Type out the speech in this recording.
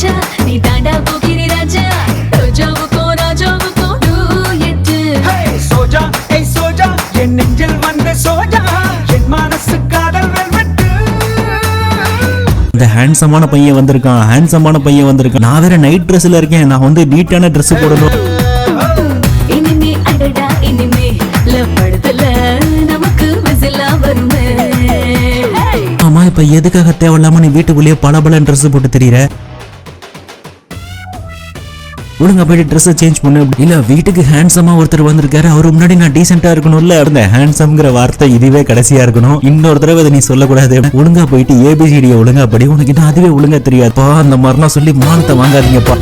ராஜா நீ தாண்டா இந்த ஹேண்ட்ஸமான பையன் வந்திருக்கான் ஹேண்ட்ஸமான பையன் வந்திருக்கான். நான் வேற நைட் ட்ரெஸ்ல இருக்கேன் நான் வந்து நீட்டான ட்ரெஸ் போடணும். ஆமா இப்ப எதுக்காக தேவையில்லாம நீ வீட்டுக்குள்ளேயே பல பல ட்ரெஸ் போட்டு தெரியற? ஒழுங்கா போயிட்டு ட்ரெஸ்ஸை சேஞ்ச் பண்ணு. இல்ல வீட்டுக்கு ஹேண்ட்ஸமா ஒருத்தர் வந்திருக்காரு அவர் முன்னாடி நான் டீசென்டா இருக்கணும்ல. அந்த ஹேண்ட்ஸம்ங்கிற வார்த்தை இதுவே கடைசியா இருக்கணும். இன்னொரு தடவை அதை நீ சொல்லக்கூடாது. ஒழுங்கா போயிட்டு ஏபிசிடியை ஒழுங்கா படி. உனக்கு இன்னும் அதுவே ஒழுங்கா தெரியாதுப்பா. அந்த மாதிரிலாம் சொல்லி மானத்தை வாங்காதீங்கப்பா.